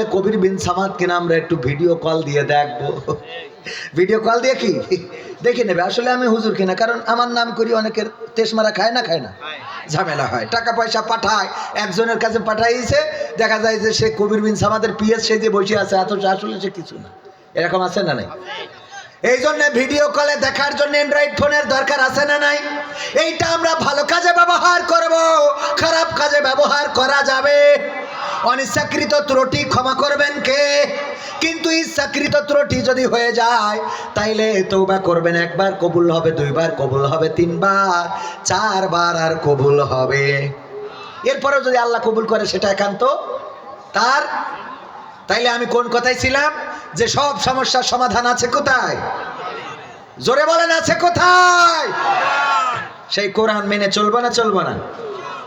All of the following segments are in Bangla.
আসলে কবির বিন সামাদ কিনা আমরা একটু ভিডিও কল দিয়ে দেখব। ভিডিও কল দিয়ে কি? দেখে নেবে। আসলে আমি হুজুর কিনা, কারণ আমার নাম করি অনেকের তেসমারা খায় না খায় না। ঝামেলা হয়। টাকা পয়সা পাঠায়, একজনের কাছে পাঠাইছে, দেখা যায় যে সে কবির বিন সামাদের পিএস সে যে বসে আছে অথচ আসলে সে কিছু না। এরকম আছে না নাই? এই জন্য ভিডিও কলে দেখার জন্য অ্যান্ড্রয়েড ফোনের দরকার আছে না নাই? এইটা আমরা ভালো কাজে ব্যবহার করব, খারাপ কাজে ব্যবহার করা যাবে। অনিচ্ছাকৃত ত্রুটি ক্ষমা করবেন কে? কিন্তু ইচ্ছাকৃত ত্রুটি যদি হয়ে যায়, তাইলে তৌবা করবেন একবার, কবুল হবে দুইবার, কবুল হবে তিনবার, চারবার আর কবুল হবে। এরপরেও যদি আল্লাহ কবুল করে, সেটা একান্ত তার। তাইলে আমি কোন কথায় ছিলাম? যে সব সমস্যার সমাধান আছে কোথায়? জোরে বলেন, আছে কোথায়? সেই কোরআন মেনে চলবো না চলবো না।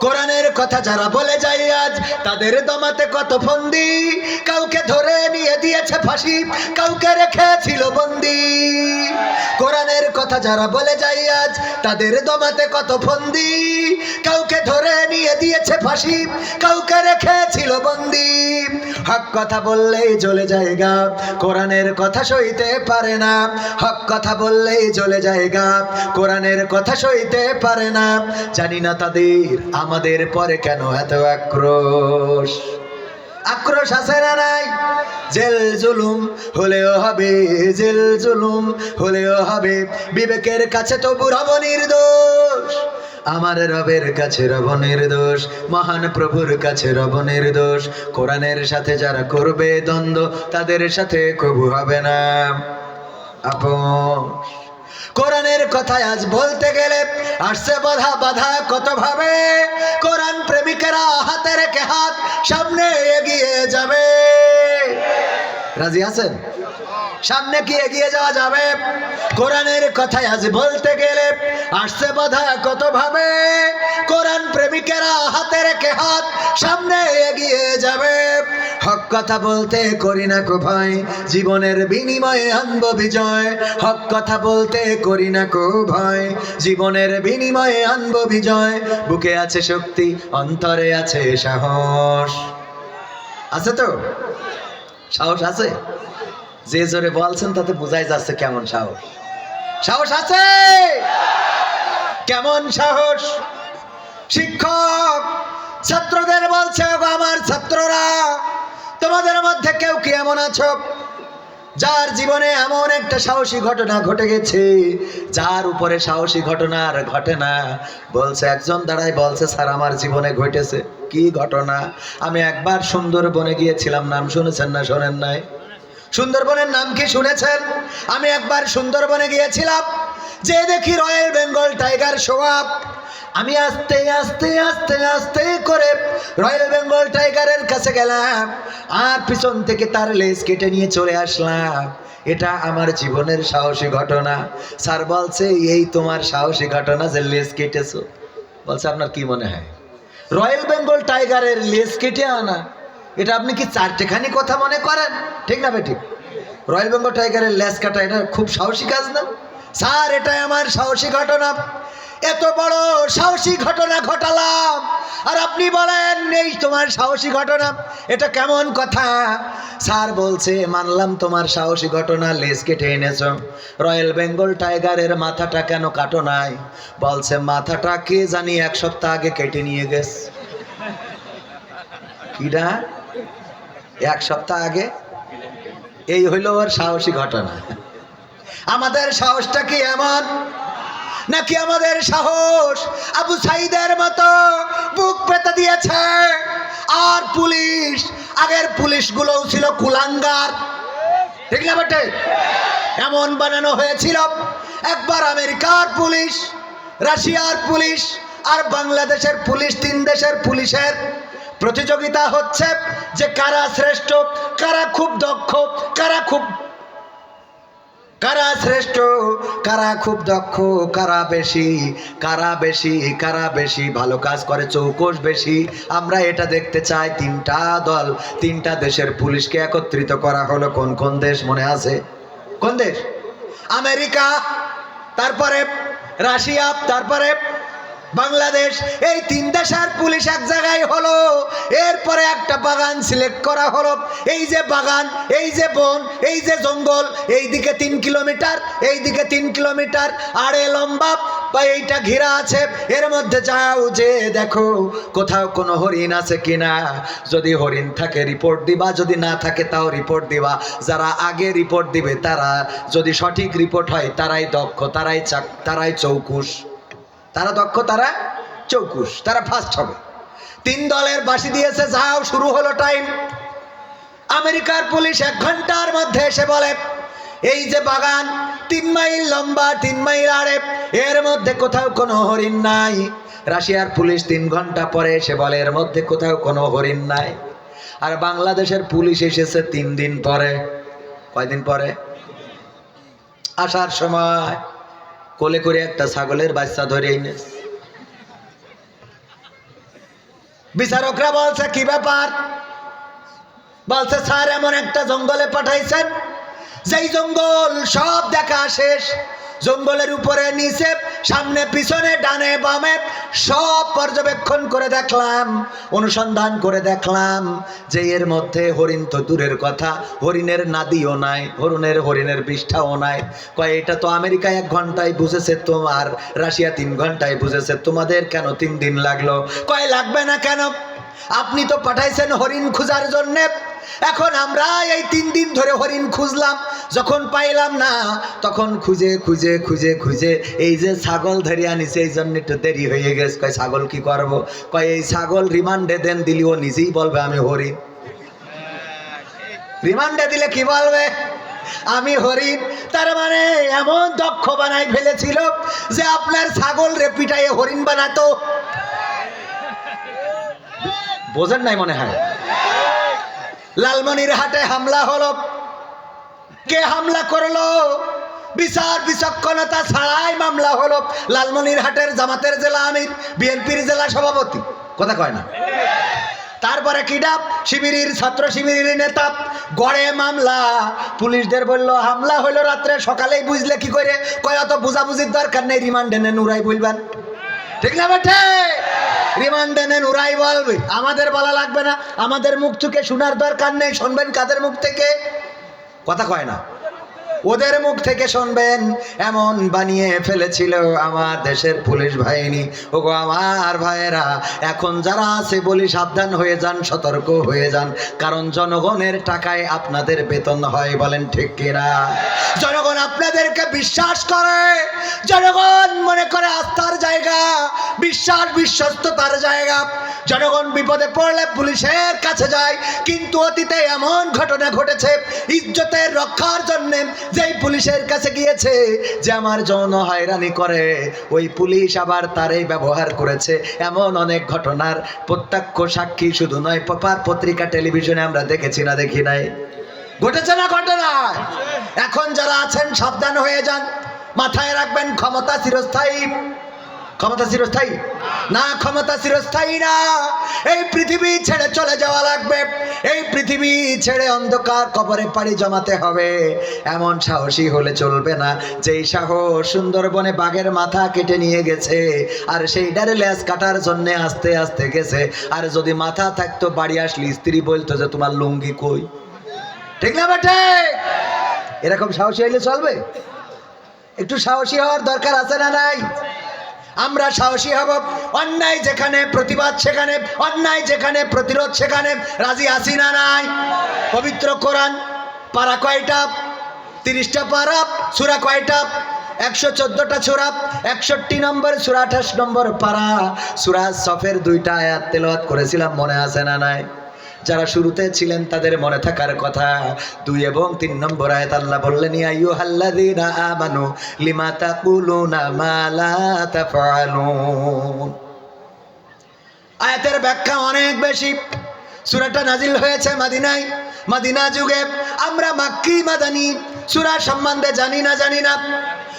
কোরআনের কথা যারা বলে যায় আজ, তাদের দমাতে কত ফন্দি। কাউকে ধরে নিয়ে দিয়েছে ফাঁসি, কাউকে রেখেছিল বন্দি। কোরআনের কথা যারা বলে যায় আজ, তাদের দমাতে কত ফন্দি। কাউকে ধরে নিয়ে দিয়েছে ফাঁসি, কাউকে রেখেছিল বন্দি। হক কথা বললেই চলে যায় গা কোরআনের কথা সইতে পারে না। হক কথা বললেই চলে যায় গা কোরআনের কথা সইতে পারে না। জানি না তাদের আমাদের পরে কেন এত আক্রোশ? আক্রোশ আছে না নাই? জেল জুলুম হলেও হবে জেল জুলুম হলেও হবে। বিবেকের কাছে তবু রব নির্দোষ। আমার রবের কাছে রব নির্দোষ। মহান প্রভুর কাছে রব নির্দোষ। কোরআনের সাথে যারা করবে দ্বন্দ্ব, তাদের সাথে কবু হবে না। আপোষ কোরআনের কথায় আজ বলতে গেলে আসছে বাধা বাধা কত ভাবে? কোরআন প্রেমিকেরা হাতে রেখে হাত সামনে এগিয়ে যাবে। রাজি আছেন? সামনে কি এগিয়ে যাওয়া যাবে? কোরআনের কথায় আজ বলতে গেলে আসছে বাধা কত ভাবে কোরআন প্রেমিকেরা হাতে রেখে হাত সামনে এগিয়ে যাবে। হক কথা বলতে করি না কো ভয় জীবনের বিনিময়ে আনব বিজয়। হক কথা বলতে করি না কো ভয় জীবনের বিনিময়ে আনব বিজয়। বুকে আছে শক্তি, অন্তরে আছে সাহস। আছে তো? সাহস আছে? যে জোরে বলছেন তাতে বোঝাই যাচ্ছে কেমন সাহস। সাহস আছে? কেমন সাহস? শিক্ষক, ছাত্রদের বলছে আমার ছাত্ররা, তোমাদের মধ্যে কেউ কি এমন আছো? যার জীবনে এমন একটা সাহসী ঘটনা ঘটে গেছে, যার উপরে সাহসী ঘটনা আর ঘটে না। বলছে, একজন দাঁড়াই বলছে, স্যার, আমার জীবনে ঘটেছে কি ঘটনা? আমি একবার সুন্দরবনে গিয়েছিলাম, নাম শুনেছেন না শোনেন নাই? সুন্দরবনের নাম কি শুনেছেন? আমি একবার সুন্দরবনে গিয়েছিলাম, যে দেখি রয়্যাল বেঙ্গল টাইগার সোয়াব। আমি আস্তে আস্তে আস্তে আস্তে করে রয়্যাল বেঙ্গল টাইগারের কাছে গেলাম, আর পিছন থেকে তার লেজ কেটে নিয়ে চলে আসলাম। এটা আমার জীবনের সাহসী ঘটনা। স্যার বলছে, এই তোমার সাহসী ঘটনা যে লেজ কেটেছো। বলছে, আপনার কি মনে হয়? রয়্যাল বেঙ্গল টাইগারের লেজ কেটে আনা। এটা আপনি কি চারটেখানি কথা মনে করেন? ঠিক না বেঠিক রয়্যাল বেঙ্গল টাইগারের লেজ কাটা, এটা খুব সাহসী কাজ না? স্যার, এটাই আমার সাহসী ঘটনা। এত বড় সাহসী ঘটনা ঘটালাম। আর আপনি বলেন নেই তোমার সাহসী ঘটনা, এটা কেমন কথা? স্যার বলছে, মানলাম তোমার সাহসী ঘটনা, লেজ কেটে এনেছ। রয়্যাল বেঙ্গল টাইগারের মাথাটা কেন কাটো নাই? বলছে, মাথাটা কে জানি এক সপ্তাহ আগে কেটে নিয়ে গেছে। কিরা এক সপ্তাহ আগে, এই হইল ওর সাহসী ঘটনা। আমাদের সাহসটা কি এমন? নাকি আমাদের সাহস আবু সাইদের মতো বুক পেতে দিয়েছে? আর পুলিশ, আগের পুলিশগুলোও ছিল কুলাঙ্গার। ঠিক না বেটে? এমন বানানো হয়েছিল। একবার আমেরিকার পুলিশ, রাশিয়ার পুলিশ, আর বাংলাদেশের পুলিশ, তিন দেশের পুলিশের প্রতিযোগিতা হচ্ছে যে কারা শ্রেষ্ঠ, কারা খুব দক্ষ, কারা খুব কারা শ্রেষ্ঠ, কারা খুব দক্ষ, কারা বেশি কারা বেশি কারা বেশি, ভালো কাজ করে, চৌকোশ বেশি। আমরা এটা দেখতে চাই তিনটা দল, তিনটা দেশের পুলিশকে একত্রিত করা হলো। কোন কোন দেশ মনে আছে? কোন দেশ? আমেরিকা, তারপরে রাশিয়া, তারপরে বাংলাদেশ, এই তিন দেশের পুলিশ এক জায়গায় হলো। এরপরে একটা বাগান সিলেক্ট করা হলো। এই যে বাগান, এই যে বন, এই যে জঙ্গল এই দিকে তিন কিলোমিটার এই দিকে তিন কিলোমিটার। আরে লম্বা বা এইটা ঘেরা আছে। এর মধ্যে যাও যে দেখো, কোথাও কোনো হরিণ আছে কিনা। যদি হরিণ থাকে রিপোর্ট দিবা। যদি না থাকে, তাও রিপোর্ট দিবা। যারা আগে রিপোর্ট দিবে, তারা যদি সঠিক রিপোর্ট হয়, তারাই দক্ষ, তারাই চাক, তারাই চৌকুশ। তারা দক্ষ, তারা চৌকুশ, তারা ফার্স্ট হবে। তিন দলের বাসি দিয়েছে, যাও, শুরু হলো টাইম আমেরিকার পুলিশ এক ঘণ্টার মধ্যে এসে বলে, এই যে বাগান, তিন মাইল লম্বা, তিন মাইল আড়ে, এর মধ্যে কোথাও কোনো হরিণ নাই। রাশিয়ার পুলিশ তিন ঘণ্টা পরে এসে বলে, এর মধ্যে কোথাও কোনো হরিণ নাই। আর বাংলাদেশের পুলিশ এসেছে তিন দিন পরে। কয়দিন পরে? আসার সময়। কোলে করে একটা ছাগলের বাচ্চা ধরে এনেস বিচারকরা বলছে, কি ব্যাপার? বলছে, স্যার, এমন একটা জঙ্গলে পাঠাইছেন, যেই জঙ্গল সব দেখা শেষ। জঙ্গলের উপরে নিচে সামনে, পিছনে, ডানে, বামে, সব পর্যবেক্ষণ করে দেখলাম, অনুসন্ধান করে দেখলাম যে এর মধ্যে হরিণ তো দূরের কথা, হরিণের নাদিও নাই, হরিণের হরিণের পৃষ্ঠাও নাই। কয়, এটা তো আমেরিকায় এক ঘন্টায় বুঝেছে তোমার, রাশিয়া তিন ঘন্টায় বুঝেছে, তোমাদের কেন তিন দিন লাগল? কয়, লাগবে না কেন? আপনি তো পাঠাইছেন হরিণ খুঁজার জন্যে এখন আমরা এই তিন দিন ধরে হরিণ খুঁজলাম, যখন পাইলাম না, তখন খুঁজে খুঁজে খুঁজে খুঁজে, এই যে ছাগল ধরে আনিছে, এই জন্য একটু দেরি হয়ে গেছে। কয়, ছাগল কি করব? কয়, এই ছাগল রিমান্ডে দেন, দিলি ও নিজেই বলবে আমি হরিণ। রিমান্ডে দিলে কি বলবে? আমি হরিণ। তার মানে এমন দক্ষ বানাই ফেলেছিল যে আপনার ছাগল রে পিটাইয়ে হরিণ বানাতো। বোঝেন নাই মনে হয়? লালমনির হাটে হামলা হলো। কে হামলা করল? বিচার বিচক্ষণতা ছাড়াই মামলা হলো। লালমনির হাটের জামাতের জেলা আমির, বিএনপির জেলা সভাপতি। কথা কয় না? তারপরে কিডাপ শিবিরের ছাত্র শিবিরের নেতা গড়ে মামলা। পুলিশদের বলল, হামলা হলো রাত্রে, সকালেই বুঝলে কি করে? কয়, অত বুঝাবুঝির দরকার নেই, রিমান্ডে নেন উড়াই বলবেন ঠিক না বেঠে রিমান্ডে নেন ওরাই বলবে। আমাদের বলা লাগবে না, আমাদের মুখ থেকে শোনার দরকার নেই, শুনবেন কাদের মুখ থেকে? কথা কয় না। ওদের মুখ থেকে শুনবেন, এমন বানিয়ে ফেলেছিল আমার দেশের পুলিশ বাহিনী। ওগো আমার ভাইয়েরা, এখন যারা আছে বলি সাবধান হয়ে যান, সতর্ক হয়ে যান, কারণ জনগণের টাকায় আপনাদের বেতন হয় বলেন ঠিক কিনা? জনগণ আপনাদেরকে বিশ্বাস করে, জনগণ মনে করে আস্থার জায়গা, বিশ্বাস বিশ্বস্ততার জায়গা। জনগণ বিপদে পড়লে পুলিশের কাছে যায়, কিন্তু অতীতে এমন ঘটনা ঘটেছে, ইজ্জতের রক্ষার জন্য যেই পুলিশের কাছে গিয়েছে যে আমার যৌন হয়রানি করে, ওই পুলিশ আবার তারই ব্যবহার করেছে। এমন অনেক ঘটনার প্রত্যক্ষ সাক্ষী শুধু নয় পেপার পত্রিকা, টেলিভিশনে আমরা দেখেছি না, দেখি নাই। ঘটেছে না ঘটনা এখন যারা আছেন, সাবধান হয়ে যান। মাথায় রাখবেন, ক্ষমতা চিরস্থায়ী। ক্ষমতা চিরস্থায়ী? না, ক্ষমতা চিরস্থায়ী না। এই পৃথিবী ছেড়ে চলে যাওয়া লাগবে। এই পৃথিবী ছেড়ে অন্ধকার কবরে পাড়ি জমাতে হবে। এমন সাহসী হলে চলবে না। যেই সাহস সুন্দরবনে বাঘের মাথা কেটে নিয়ে গেছে, আর সেইটারে ল্যাস কাটার জন্যে আস্তে আস্তে গেছে। আর যদি মাথা থাকতো বাড়ি আসলে, স্ত্রী বলতো যে, তোমার লুঙ্গি কই? ঠিক না বেটে? এরকম সাহসী হইলে চলবে? একটু সাহসী হওয়ার দরকার আছে না নাই? আমরা সাহসী হব। অন্যায় যেখানে প্রতিবাদ সেখানে, অন্যায় যেখানে প্রতিরোধ সেখানে। রাজি আসি না নাই? পবিত্র কোরআন, পারা কয়টা? তিরিশটা পারা? সুরা কয়টা? একশো চোদ্দটা সুরা? একষট্টি নম্বর, সুরা আঠাশ নম্বর পারা। সুরা সফের দুইটা আয়াত তেলাওয়াত করেছিলাম, মনে আছে না নাই? যারা শুরুতে ছিলেন তাদের মনে থাকার কথা। দুই এবং তিন নম্বর আয়াত আল্লাহ বললেন, ইয়া আইয়ুহাল্লাযীনা আমানু, লিমা তাকুলুনা মা লা তাফআলুন? আয়াতের ব্যাখ্যা অনেক বেশি। সুরাটা নাজিল হয়েছে মাদিনায়। মাদিনা যুগে আমরা মাক্কি মাদানি। সুরা সম্বন্ধে জানি না জানি না।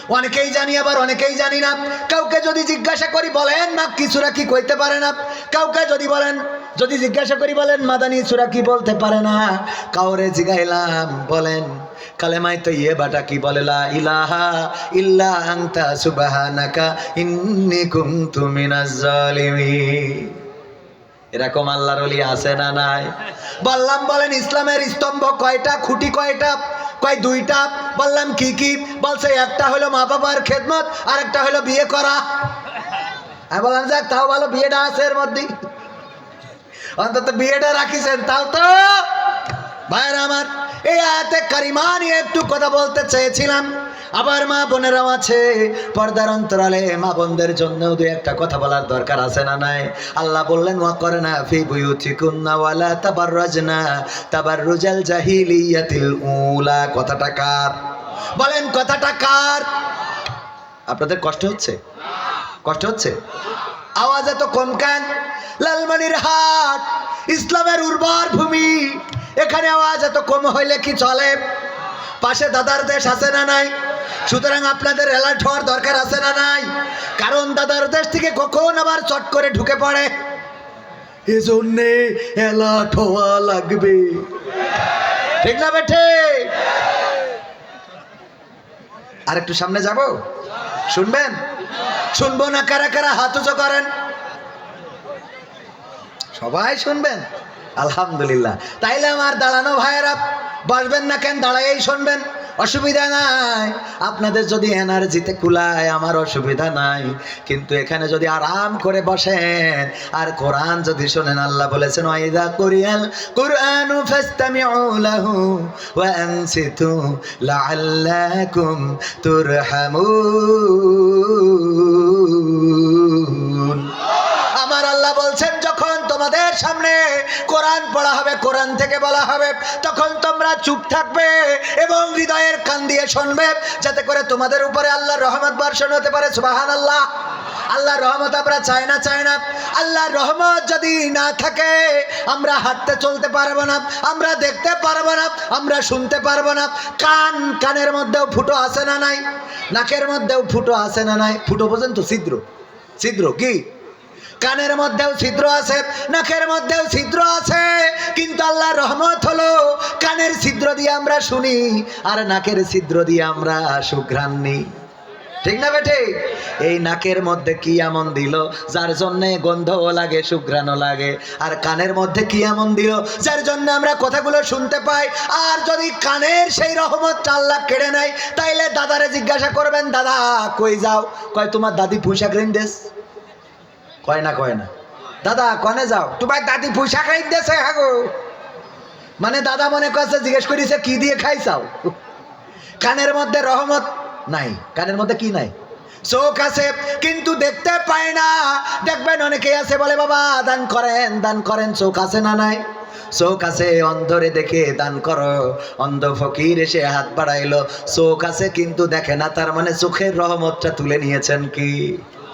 অনেকেই জানি, আবার অনেকেই জানি না। কাউকে যদি জিজ্ঞাসা করি, বলেন মাক্কি সুরা কি কইতে পারে না? কাউকে যদি বলেন, যদি জিজ্ঞাসা করি, বলেন, মাদানি সুরা কি বলতে পারে না? কাউরে জিগাইলাম, বলেন কালেমাই তো ইয়ে বাটা কি বলে? লা ইলাহা ইল্লা আনতা সুবহানাকা ইন্নী কুনতু মিনাজ জালিমিন। এরকম আল্লাহর আছে না নাই? বললাম, বলেন, ইসলামের স্তম্ভ কয়টা, খুঁটি কয়টা? কয় দুইটা? বললাম, কি কি? বলছে, একটা হলো মা বাবার খেদমত আর একটা হলো বিয়ে করা। আমি বললাম, যাক, তাও ভালো, বিয়েটা আছে এর মধ্যে। অন্তত বিয়েটা রাখিছেন, তাও তো? ভাইয়ের আমার, এই আয়াতে কারিমা নিয়ে একটু কথা বলতে চেয়েছিলাম। আবার মা বোনেরাও আছে। পর্দার অন্তরালে মা বোনদের জন্য দু একটা কথা বলার দরকার আছে না নাই? আল্লাহ বললেন, ওয়া করে না ফি বুয়ুতিকুন্না ওয়ালা তাবাররাজনা তাবাররুজাল জাহিলিয়াতিল উলা। কথাটা কার? বলেন, কথাটা কার? আপনাদের কষ্ট হচ্ছে? কষ্ট হচ্ছে? আওয়াজ এত কম কেন? লালমানির হাট, ইসলামের উর্বর ভূমি, এখানে আওয়াজ এত কম হইলে কি চলে? পাশে দাদার দেশ আছে না নাই? সুতরাং আপনাদের অ্যালার্ট হওয়ার দরকার আছে না নাই? কারণ দাদার দেশ থেকে কখন আবার চট করে ঢুকে পড়ে? এজন্যে অ্যালার্ট হওয়া লাগবে। ঠিক না বেঠে? আর একটু সামনে যাব? শুনবেন? শুনব না কারা কারা হাত উঁচু করেন? সবাই শুনবেন? আলহামদুলিল্লাহ। তাইলে আমার দাঁড়ানো ভাইয়েরা, বসবেন না কেন? দাঁড়াইই শুনবেন। অসুবিধা নাই। আপনাদের যদি এনার্জিতে কুলায়, আমার অসুবিধা নাই। কিন্তু এখানে যদি আরাম করে বসেন, আর কোরআন যদি শোনেন, আল্লাহ বলেছেন, ওয়াইদা কুরিয়াল কুরআনু ফাসতামিউ লাহু ওয়া আনসিতু লাআল্লাকুম তুরহামুন। আমার আল্লাহ বলছেন যখন তোমাদের সামনে কোরআন পড়া হবে, কোরআন থেকে বলা হবে। তখন তোমরা চুপ থাকবে এবং হৃদয়ের কান দিয়ে শুনবে, যাতে করে তোমাদের উপরে আল্লাহর রহমত বর্ষণ হতে পারে। সুবাহান আল্লাহ আল্লাহর রহমত আমরা চাই না চাই না। আল্লাহর রহমত যদি না থাকে, আমরা হাঁটতে চলতে পারব না, আমরা দেখতে পারব না, আমরা শুনতে পারব না। কান কানের মধ্যেও ফুটো আসে না নাই? নাকের মধ্যেও ফুটো আসে না নাই? ফুটো পর্যন্ত ছিদ্র। ছিদ্র কি? কানের মধ্যেও ছিদ্র আছে, নাকের মধ্যেও ছিদ্র আছে, কিন্তু আল্লাহর রহমত হলো কানের ছিদ্র দিয়ে আমরা শুনি আর নাকের ছিদ্র দিয়ে আমরা সুঘ্রাণ নিই। ঠিক না বেটে এই নাকের মধ্যে কি এমন দিল যার জন্য গন্ধও লাগে, সুঘ্রাণও লাগে? আর কানের মধ্যে কি এমন দিল যার জন্য আমরা কথাগুলো শুনতে পাই? আর যদি কানের সেই রহমত আল্লাহ কেড়ে নেয়, তাইলে দাদারে জিজ্ঞাসা করবেন, দাদা, কই যাও? কয়, তোমার দাদি পুঁশাক ঋণ দেশ কয় না কয় না। দাদা, কনে যাও। তোমার দাদি পুঁশাক ঋণ দেশে হাগো। মানে দাদা মনে করছে, জিজ্ঞেস করিছে, কি দিয়ে খাইছাও? কানের মধ্যে রহমত নাই। কানের মধ্যে কি নাই? চোখ আছে, কিন্তু দেখতে পায় না। দেখবেন অনেকেই আছে, বলে, বাবা, দান করেন দান করেন, চোখ আছে না নাই? চোখ আছে, অন্ধরে দেখে দান করো। অন্ধ ফকির এসে হাত বাড়াইলো। চোখ আছে, কিন্তু দেখে না, তার মানে চোখের রহমতটা তুলে নিয়েছেন কি?